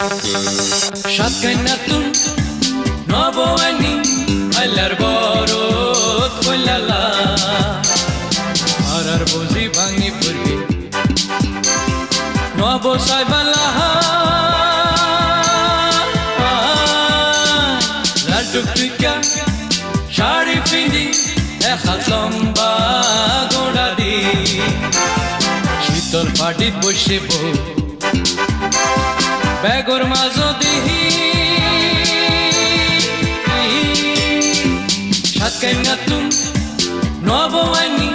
شكنة نبواني الاربارات كلها আরার বুঝি ভাঙি পড়বে নব সাইবালা লাড্ডু টিকা শাড়ি পিঁধি দেখা লম্বা গোড়া দি। শীতল পাটিত বসে বউ। বেগর মাজদি সাতকাই নাতুন নব আইনি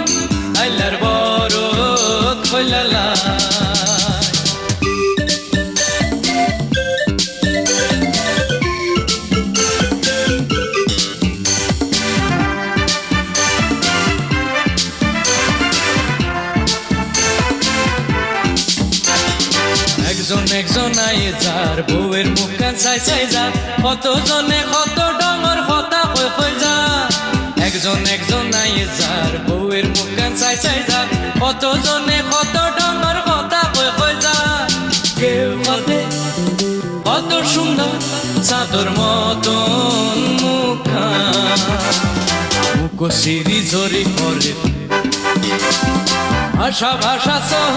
আয়ে যার বউয়ের মুখ কান চাই চাই যা। কত জনে কত ডঙর কথা কই কই যা। একজন একজন আয়ে যার বউয়ের মুখ কান চাই চাই যা। কত জনে কত ডঙর কথা কই কই যা। কেউ কতে কত সুন্দর চাদর মতন মুখা মুখ সিরি জরি করে। ভাষা ভাষা সহ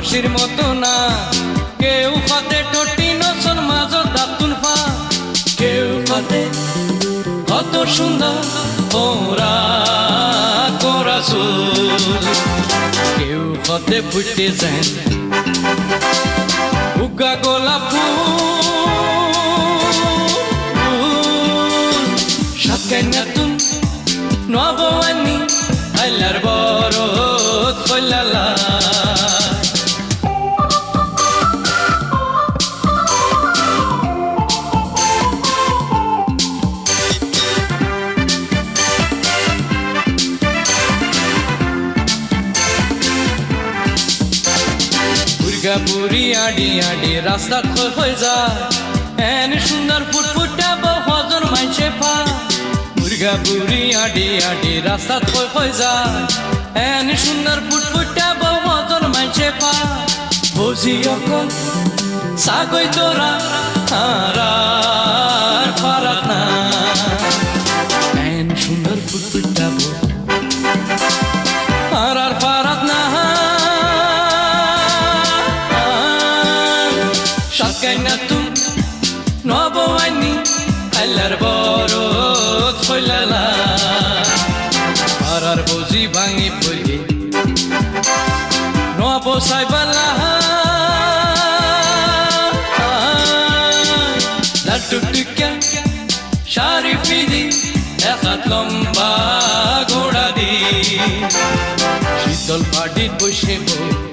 বাসির মতো না। কেউ কতে টটি নচল মাঝো দাঁতুন ফা। কেউ কতে কত সুন্দর ওরা কোরা কেউ কতে ফুটে যায়। উগা গোলাপ ফুল। সাতকান্না তুন নবমানি আল্লাহর বড় বুড়ি আডি আডি, রাস্তা খোল হয়ে যা। এন সুন্দর ফুটফুটা বউ হজন মাইছে পা মুরগা বুড়ি আডি আডি, রাস্তা খোল হয়ে যা। এন সুন্দর ফুটফুটা বউ হজন মাইছে পা বুঝি অকল, সাগই তোরা। আল্লাহর বড় খোলালা পারার বুঝি ভাঙি পড়ি নব সাইবালা শাড়ি পিদি একাত লম্বা ঘোড়া দি। শীতল পাটিত বসে বউ